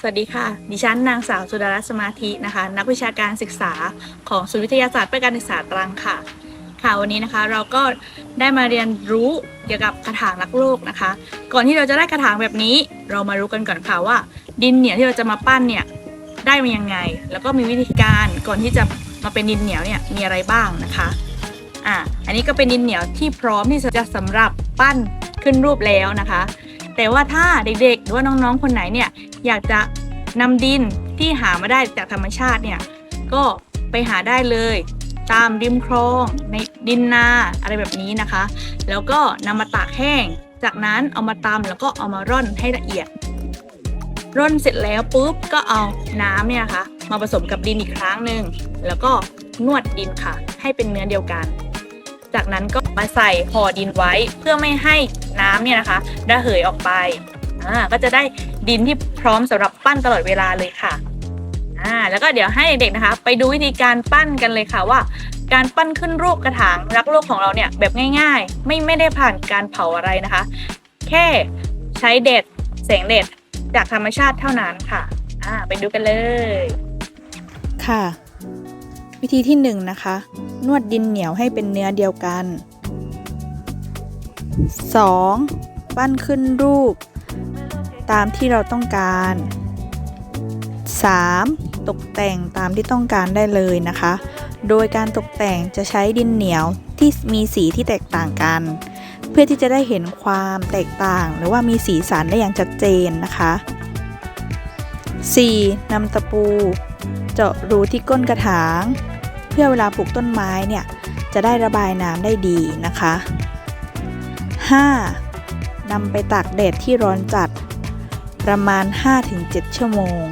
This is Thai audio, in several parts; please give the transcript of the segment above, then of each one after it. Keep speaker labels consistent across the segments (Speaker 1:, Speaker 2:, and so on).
Speaker 1: สวัสดีค่ะ ดิฉันนางสาวสุดารัตน์สมาธินะคะ นักวิชาการศึกษาของศูนย์วิทยาศาสตร์เพื่อการศึกษาตรังค่ะ ค่ะวันนี้นะคะเราก็ได้มาเรียนรู้เกี่ยวกับกระถางรักโลกนะคะ ก่อนที่เราจะได้กระถางแบบนี้ เรามารู้กันก่อนค่ะว่า ดินเหนียวที่เราจะมาปั้นเนี่ยได้มายังไง แล้วก็มีวิธีการก่อนที่จะมาเป็นดินเหนียวเนี่ยมีอะไรบ้างนะคะอะอันนี้ก็เป็นดินเหนียวที่พร้อมที่จะสำหรับปั้นขึ้นรูปแล้วนะคะแต่ว่าถ้าเด็กๆ หรือว่าน้องๆ คนไหนเนี่ย อยากจะนำดินที่หามาได้จากธรรมชาติเนี่ยก็ไปหาได้เลยตามริมคลองในดินนาอะไรแบบนี้นะคะ แล้วก็นำมาตากแห้ง จากนั้นเอามาตำแล้วก็เอามาร่อนให้ละเอียด ร่อนเสร็จแล้วปุ๊บก็เอาน้ำเนี่ยนะคะมาผสมกับดินอีกครั้งหนึ่งแล้วก็นวดดินค่ะ ให้เป็นเนื้อเดียวกัน จากนั้นก็มาใส่ห่อดินไว้เพื่อไม่ให้น้ำเนี่ยนะคะระเหยออกไปอ่าก็จะได้ ดินที่พร้อมสำหรับปั้นตลอดเวลาเลยค่ะอ่าแล้วก็เดี๋ยวให้เด็กๆนะคะ ไปดูวิธีการปั้นกันเลยค่ะว่า การปั้นขึ้นรูปกระถางรักโลกของเราเนี่ยแบบง่ายๆ ไม่ไม่ได้ผ่านการเผาอะไรนะคะ แค่ใช้เด็ดแสงเด็ดจากธรรมชาติเท่านั้นค่ะอ่าไปดูกันเลย
Speaker 2: ค่ะ วิธีที่1นงนะคะ นวดดินเหนียวให้เป็นเนื้อเดียวกัน 2. ปั้นขึ้นรูป ตามที่เราต้องการ 3. ตกแต่งตามที่ต้องการได้เลยนะคะ โดยการตกแต่งจะใช้ดินเหนียวที่มีสีที่แตกต่างกัน เพื่อที่จะได้เห็นความแตกต่าง หรือว่ามีสีสันได้อย่างชัดเจนนะคะ 4. นำตะปู เจาะรูที่ก้นกระถาง เพื่อเวลาปลูกต้นไม้เนี่ยจะได้ระบายน้ำได้ดีนะคะ 5. นำไปตากแดดที่ร้อนจัด ประมาณ 5-7 ชั่วโมง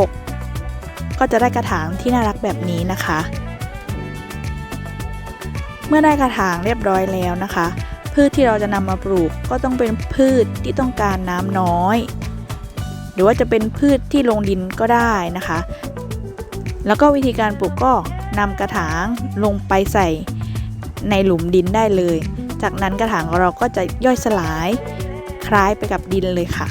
Speaker 2: 6. ก็จะได้กระถางที่น่ารักแบบนี้นะคะ เมื่อได้กระถางเรียบร้อยแล้วนะคะ พืชที่เราจะนำมาปลูกก็ต้องเป็นพืชที่ต้องการน้ำน้อย หรือว่าจะเป็นพืชที่ลงดินก็ได้นะคะ แล้วก็วิธีการปลูกก็นำกระถางลงไปใส่ในหลุมดินได้เลย จากนั้นกระถางเราก็จะย่อยสลายคล้ายไปกับดินเลยค่ะ